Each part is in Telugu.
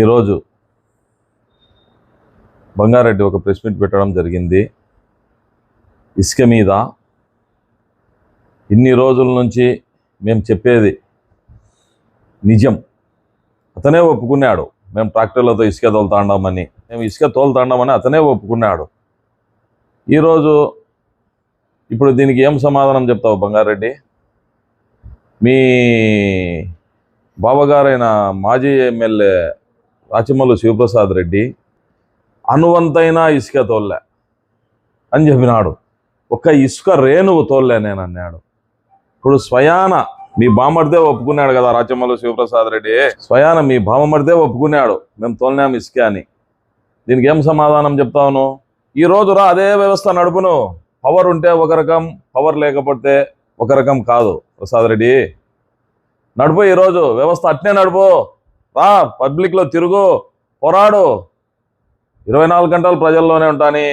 ఈరోజు బంగారెడ్డి ఒక ప్రెస్ మీట్ పెట్టడం జరిగింది. ఇసుక మీద ఇన్ని రోజుల నుంచి మేము చెప్పేది నిజం. అతనే ఒప్పుకున్నాడు. మేము ట్రాక్టర్లతో ఇసుక తోలుతాండామని. మేము ఇసుక తోలుతాండామని అతనే ఒప్పుకున్నాడు. ఈరోజు ఇప్పుడు దీనికి ఏం సమాధానం చెప్తావు బంగారెడ్డి? మీ బావగారైన మాజీ ఎమ్మెల్యే రాచమల్లు శివప్రసాద్ రెడ్డి అనువంతైన ఇసుక తోలే అని చెప్పినాడు. ఒక్క ఇసుక రేణువు తోలే నేను అన్నాడు. ఇప్పుడు స్వయాన మీ బామర్దే ఒప్పుకున్నాడు కదా రాచమల్లు శివప్రసాద్ రెడ్డి? స్వయాన మీ బామర్దే ఒప్పుకున్నాడు. మేము తోలినాం ఇసుక అని. దీనికి ఏం సమాధానం చెప్తావును ఈ రోజురా అదే వ్యవస్థ నడుపును. పవర్ ఉంటే ఒక రకం పవర్ లేకపోతే ఒక రకం కాదు. ప్రసాద్ రెడ్డి నడుపు ఈరోజు వ్యవస్థ అట్నే నడుపు. రా పబ్లిక్లో తిరుగు పోరాడు. ఇరవై నాలుగు గంటలు ప్రజల్లోనే ఉంటాని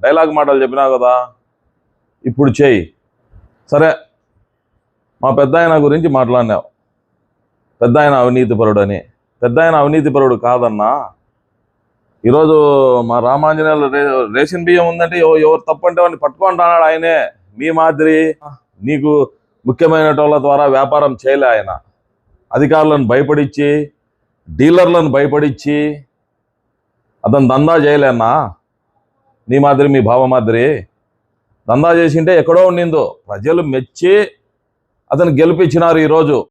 డైలాగ్ మాటలు చెప్పినావు కదా. ఇప్పుడు చేయి. సరే మా పెద్ద ఆయన గురించి మాట్లాడినావు. పెద్ద ఆయన అవినీతిపరుడు అని పెద్ద ఆయన అవినీతిపరుడు కాదన్నా. ఈరోజు మా రామాంజనేయులు రే రేషన్ బియ్యం ఉందంటే ఎవరు తప్పంటే వాడిని పట్టుకుంటున్నాడు ఆయనే. మీ మాదిరి నీకు ముఖ్యమైన వాళ్ళ ద్వారా వ్యాపారం చేయలే ఆయన. అధికారులను భయపడిచ్చి డీలర్లను భయపడిచ్చి అతను దందా చేయలేనా నీ మాదిరి మీ భావ మాదిరి దందా చేసింటే ఎక్కడో ఉండిందో. ప్రజలు మెచ్చి అతను గెలిపించినారు ఈరోజు.